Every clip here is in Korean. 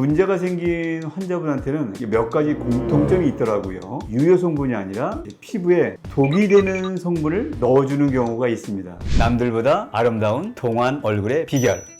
문제가 생긴 환자분한테는 몇 가지 공통점이 있더라고요. 유효 성분이 아니라 피부에 독이 되는 성분을 넣어주는 경우가 있습니다. 남들보다 아름다운 동안 얼굴의 비결.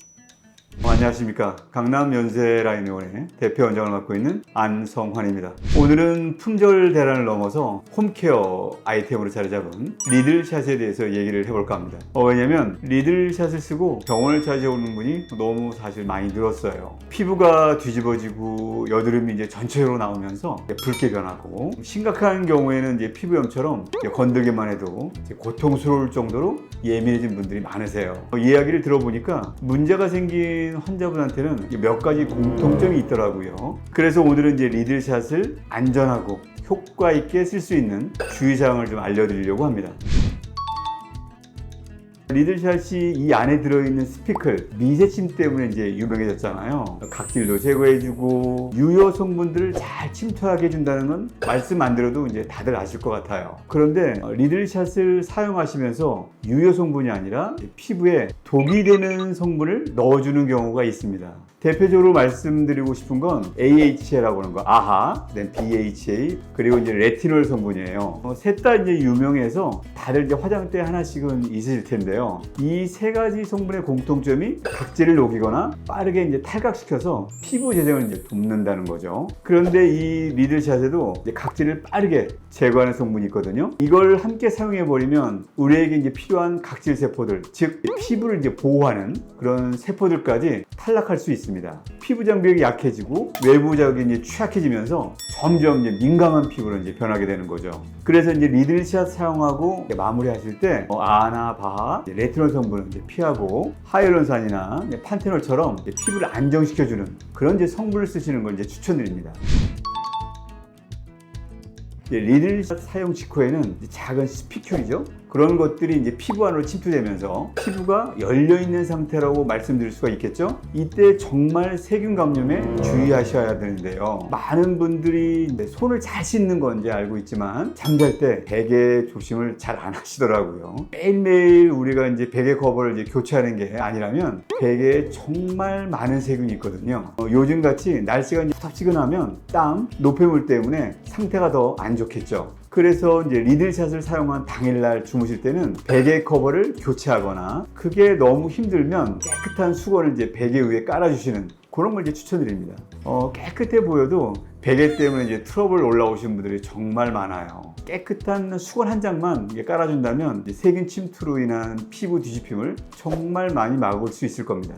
어, 안녕하십니까. 강남 연세라인의원의 대표 원장을 맡고 있는 안성환입니다. 오늘은 품절 대란을 넘어서 홈케어 아이템으로 자리 잡은 리들샷에 대해서 얘기를 해볼까 합니다. 어, 왜냐면 리들샷을 쓰고 병원을 찾아오는 분이 너무 사실 많이 늘었어요. 피부가 뒤집어지고 여드름이 이제 전체적으로 나오면서 붉게 변하고 심각한 경우에는 이제 피부염처럼 이제 건들기만 해도 고통스러울 정도로 예민해진 분들이 많으세요. 어, 이야기를 들어보니까 문제가 생긴 환자분한테는 몇 가지 공통점이 있더라고요. 그래서 오늘은 이제 리들샷을 안전하고 효과 있게 쓸 수 있는 주의사항을 좀 알려드리려고 합니다. 리들샷이 이 안에 들어있는 스피클 미세침 때문에 이제 유명해졌잖아요. 각질도 제거해주고 유효 성분들을 잘 침투하게 해준다는 건 말씀 안 드려도 이제 다들 아실 것 같아요. 그런데 어, 리들샷을 사용하시면서 유효 성분이 아니라 피부에 독이 되는 성분을 넣어주는 경우가 있습니다. 대표적으로 말씀드리고 싶은 건 AHA라고 하는 거, 아하, BHA, 그리고 이제 레티놀 성분이에요. 어, 셋다 이제 유명해서 다들 이제 화장대 하나씩은 있으실 텐데요. 이 세 가지 성분의 공통점이 각질을 녹이거나 빠르게 이제 탈각시켜서 피부 재생을 이제 돕는다는 거죠. 그런데 이 리들샷에도 각질을 빠르게 제거하는 성분이 있거든요. 이걸 함께 사용해 버리면 우리에게 이제 필요한 각질 세포들, 즉 피부를 이제 보호하는 그런 세포들까지 탈락할 수 있습니다. 피부 장벽이 약해지고 외부 자극이 이제 취약해지면서 점점 이제 민감한 피부로 이제 변하게 되는 거죠. 그래서 이제 리들샷 사용하고 마무리하실 때 어, 아나, 바하, 이제 레티놀 성분은 이제 피하고 하이알론산이나 이제 판테놀처럼 피부를 안정시켜주는 그런 이제 성분을 쓰시는 걸 이제 추천드립니다. 리들샷 사용 직후에는 작은 스피큘이죠. 그런 것들이 이제 피부 안으로 침투되면서 피부가 열려 있는 상태라고 말씀드릴 수가 있겠죠. 이때 정말 세균 감염에 주의하셔야 되는데요. 많은 분들이 손을 잘 씻는 건지 알고 있지만 잠잘 때 베개 조심을 잘 안 하시더라고요. 매일매일 우리가 이제 베개 커버를 이제 교체하는 게 아니라면 베개에 정말 많은 세균이 있거든요. 어, 요즘 같이 날씨가 덥지근하면 땀, 노폐물 때문에 상태가 더 안 좋겠죠. 그래서 이제 리들샷을 사용한 당일날 주무실 때는 베개 커버를 교체하거나 그게 너무 힘들면 깨끗한 수건을 이제 베개 위에 깔아주시는 그런 걸 이제 추천드립니다. 어, 깨끗해 보여도 베개 때문에 이제 트러블 올라오신 분들이 정말 많아요. 깨끗한 수건 한 장만 깔아준다면 세균 침투로 인한 피부 뒤집힘을 정말 많이 막을 수 있을 겁니다.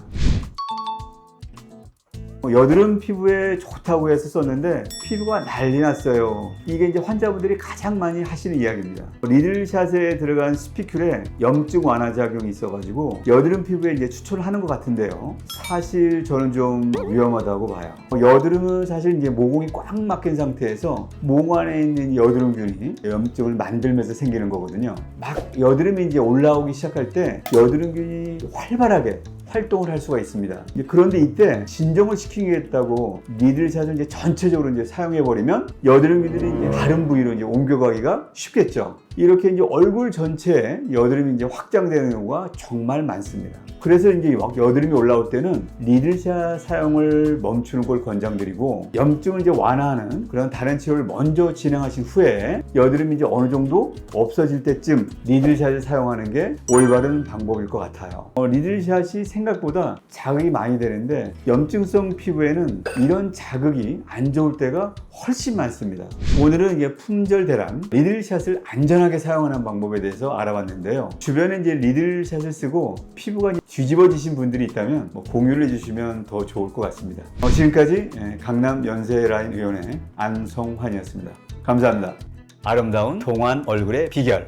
어, 여드름 피부에 좋다고 해서 썼는데 피부가 난리 났어요. 이게 이제 환자분들이 가장 많이 하시는 이야기입니다. 리들샷에 들어간 스피큘에 염증 완화 작용이 있어가지고 여드름 피부에 이제 추천을 하는 것 같은데요. 사실 저는 좀 위험하다고 봐요. 어, 여드름은 사실 이제 모공이 꽉 막힌 상태에서 모공 안에 있는 여드름균이 염증을 만들면서 생기는 거거든요. 막 여드름이 이제 올라오기 시작할 때 여드름균이 활발하게 활동을 할 수가 있습니다. 그런데 이때 진정을 시키겠다고 리들샷을 이제 전체적으로 이제 사용해 버리면 여드름이들이 다른 부위로 이제 옮겨가기가 쉽겠죠. 이렇게 이제 얼굴 전체에 여드름이 이제 확장되는 경우가 정말 많습니다. 그래서 이제 막 여드름이 올라올 때는 리들샷 사용을 멈추는 걸 권장드리고 염증을 이제 완화하는 그런 다른 치료를 먼저 진행하신 후에 여드름이 이제 어느 정도 없어질 때쯤 리들샷을 사용하는 게 올바른 방법일 것 같아요. 어, 리들샷이 생각보다 자극이 많이 되는데 염증성 피부에는 이런 자극이 안 좋을 때가 훨씬 많습니다. 오늘은 이게 품절 대란 리들샷을 안전하게 사용하는 방법에 대해서 알아봤는데요. 주변에 이제 리들샷을 쓰고 피부가 뒤집어지신 분들이 있다면 뭐 공유를 해주시면 더 좋을 것 같습니다. 어, 지금까지 예, 강남 연세라인 의원의 안성환이었습니다. 감사합니다. 아름다운 동안 얼굴의 비결